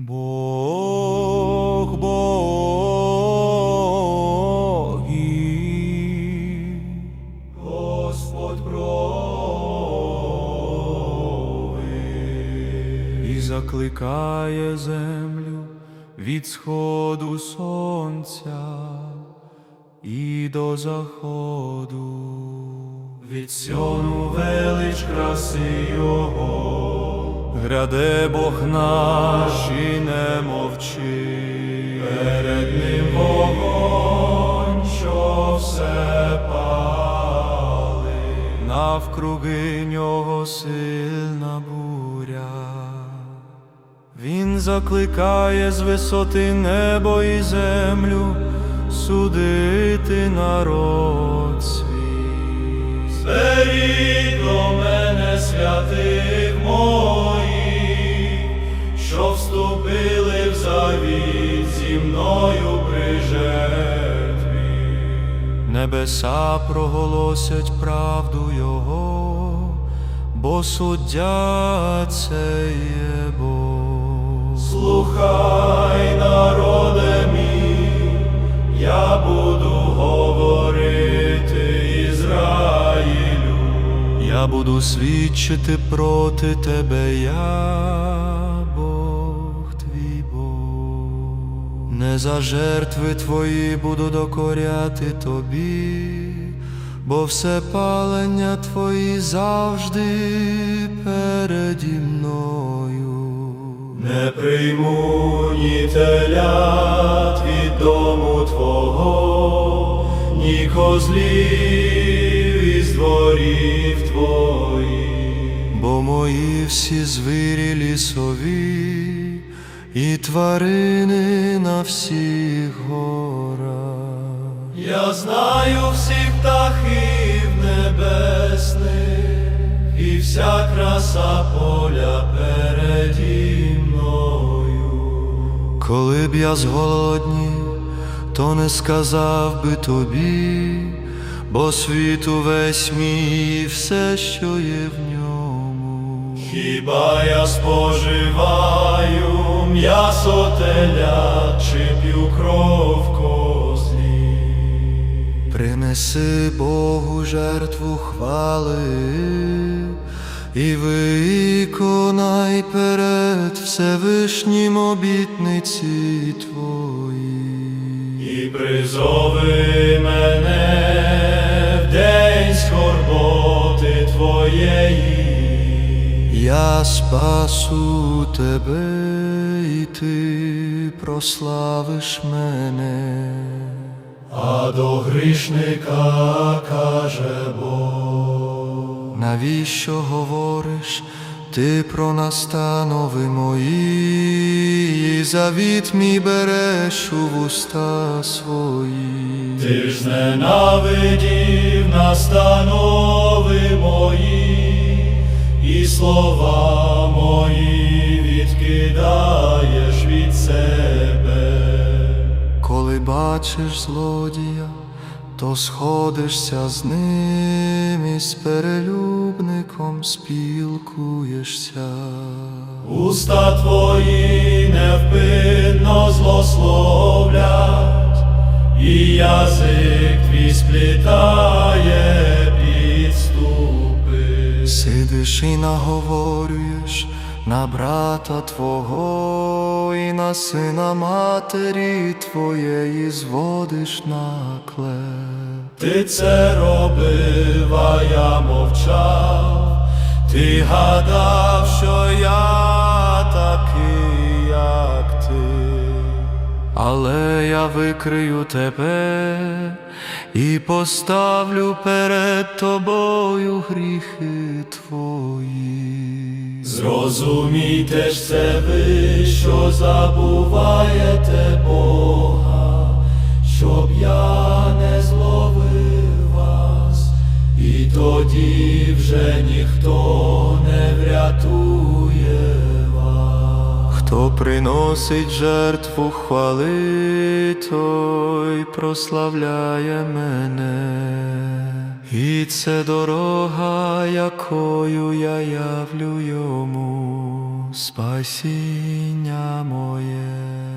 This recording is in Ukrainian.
Бог богів, Господь крови, і закликає землю від сходу сонця і до заходу. Від сьону велич краси Його, гряде Бог наш і не мовчи, перед ним вогонь, що все пали, навкруги нього сильна буря. Він закликає з висоти небо і землю судити народ свій. Зберіть до мене святих зі мною при жертві. Небеса проголосять правду Його, бо суддя це є Бог. Слухай, народе мій, я буду говорити Ізраїлю, я буду свідчити проти тебе, я Не за жертви твої буду докоряти тобі, бо все палення твої завжди переді мною. Не прийму ні телят від дому твого, ні козлів із дворів твоїх, бо мої всі звірі лісові і тварини на всіх горах. Я знаю всіх птахів небесних, і вся краса поля переді мною. Коли б я зголоднів, то не сказав би тобі, бо світ увесь мій і все, що є в ньому. Хіба я споживаю м'ясо теля чи п'ю кров козлі? Принеси Богу жертву хвали і виконай перед Всевишнім обітниці твої. І призови мене в день скорботи твоєї. Я спасу тебе, і ти прославиш мене. А до грішника каже Бог. Навіщо говориш ти про настанови мої, і завіт мій береш у вуста свої? Ти ж зненавидів настанови мої, і слова мої відкидаєш від себе. Коли бачиш злодія, то сходишся з ним і з перелюбником спілкуєшся. Уста твої невпинно злословлять, і язик твій сплітає підступи. Сидиш і наговорюєш на брата твого і на сина матері твоєї зводиш накле. Ти це робив, а я мовчав, ти гадав, що я такий. Але я викрию тебе і поставлю перед тобою гріхи твої. Зрозумійте ж це ви, що забуваєте Бога, щоб я Хто приносить жертву хвали, той прославляє мене. І це дорога, якою я явлю йому спасіння моє.